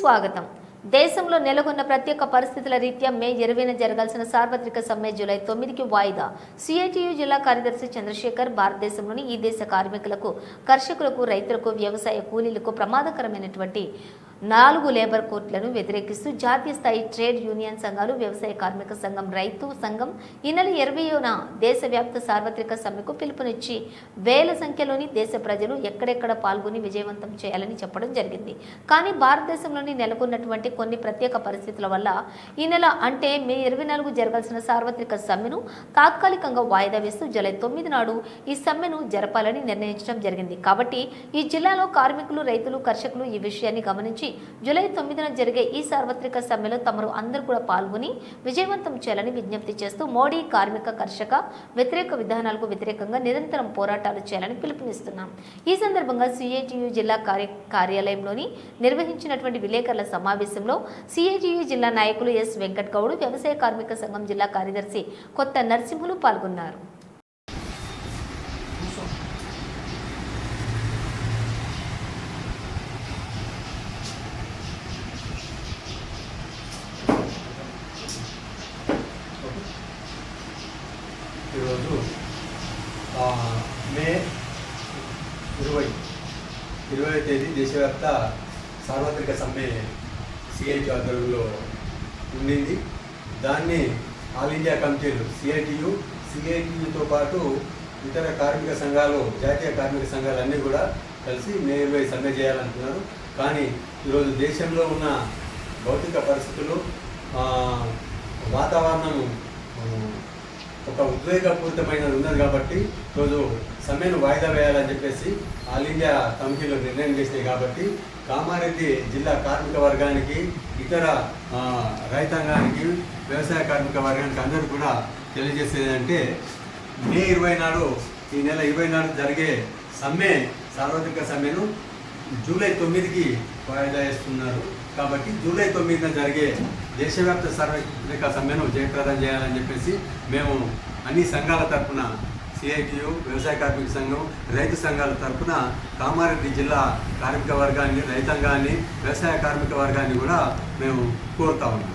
స్వాగతం. దేశంలో నెలకొన్న ప్రత్యేక పరిస్థితుల రీత్యా మే ఇరవైన జరగాల్సిన సార్వత్రిక సమ్మె జూలై తొమ్మిదికి వాయిదా. సిఐటియు జిల్లా కార్యదర్శి చంద్రశేఖర్ భారతదేశంలోని ఈ దేశ కార్మికులకు కర్షకులకు రైతులకు వ్యవసాయ కూలీలకు ప్రమాదకరమైనటువంటి నాలుగు లేబర్ కోర్టులను వ్యతిరేకిస్తూ జాతీయ స్థాయి ట్రేడ్ యూనియన్ సంఘాలు వ్యవసాయ కార్మిక సంఘం రైతు సంఘం ఈ నెల ఇరవైన దేశవ్యాప్త సార్వత్రిక సమ్మెకు పిలుపునిచ్చి వేల సంఖ్యలోని దేశ ప్రజలు ఎక్కడెక్కడ పాల్గొని విజయవంతం చేయాలని చెప్పడం జరిగింది. కానీ భారతదేశంలోని నెలకొన్నటువంటి కొన్ని ప్రత్యేక పరిస్థితుల వల్ల ఈ నెల అంటే మే ఇరవై నాలుగు జరగాల్సిన సార్వత్రిక సమ్మెను తాత్కాలికంగా వాయిదా వేస్తూ జూలై తొమ్మిది నాడు ఈ సమ్మెను జరపాలని నిర్ణయించడం జరిగింది. కాబట్టి ఈ జిల్లాలో కార్మికులు రైతులు కర్షకులు ఈ విషయాన్ని గమనించి జూలై తొమ్మిదిన జరిగే ఈ సార్వత్రిక సమ్మెలో తమరు అందరూ కూడా పాల్గొని విజయవంతం చేయాలని విజ్ఞప్తి చేస్తూ మోడీ కార్మిక కర్షక వ్యతిరేక విధానాలకు వ్యతిరేకంగా నిరంతరం పోరాటాలు చేయాలని పిలుపునిస్తున్నాం. ఈ సందర్భంగా సిఐటియు జిల్లా కార్య కార్యాలయంలోని నిర్వహించినటువంటి విలేకరుల సమావేశంలో సిఐటియు జిల్లా నాయకులు ఎస్ వెంకట్ గౌడ్ వ్యవసాయ కార్మిక సంఘం జిల్లా కార్యదర్శి కొత్త నరసింహులు పాల్గొన్నారు. ఈరోజు మే ఇరవై ఇరవై తేదీ దేశవ్యాప్త సార్వత్రిక సమ్మె సిఐటి ఆధ్వర్యంలో ఉండింది. దాన్ని ఆల్ ఇండియా కమిటీలు సిఐటియు సిఐటియుతో పాటు ఇతర కార్మిక సంఘాలు జాతీయ కార్మిక సంఘాలు అన్నీ కూడా కలిసి మే ఇరవై సమ్మె చేయాలనుకున్నారు కానీ ఈరోజు దేశంలో ఉన్న భౌతిక పరిస్థితులు వాతావరణము ఒక ఉద్వేగపూరితమైన ఉన్నది కాబట్టి రోజు సమ్మెను వాయిదా వేయాలని చెప్పేసి ఆల్ ఇండియా కమిటీలో నిర్ణయం చేసినాయి కాబట్టి కామారెడ్డి జిల్లా కార్మిక వర్గానికి ఇతర రైతాంగానికి వ్యవసాయ కార్మిక వర్గానికి అందరూ కూడా తెలియజేసేది అంటే మే ఇరవై నాడు ఈ నెల ఇరవై నాడు జరిగే సమ్మె సార్వత్రిక సమ్మెను జూలై తొమ్మిదికి వాయిదా వేస్తున్నారు. కాబట్టి జూలై తొమ్మిదిన జరిగే దేశవ్యాప్త సార్వత్రిక సమ్మెను జయప్రదం చేయాలని చెప్పేసి మేము అన్ని సంఘాల తరఫున సిఐటియు వ్యవసాయ కార్మిక సంఘం రైతు సంఘాల తరఫున కామారెడ్డి జిల్లా కార్మిక వర్గాన్ని రైతాంగాన్ని వ్యవసాయ కార్మిక వర్గాన్ని కూడా మేము కోరుతా ఉన్నాం.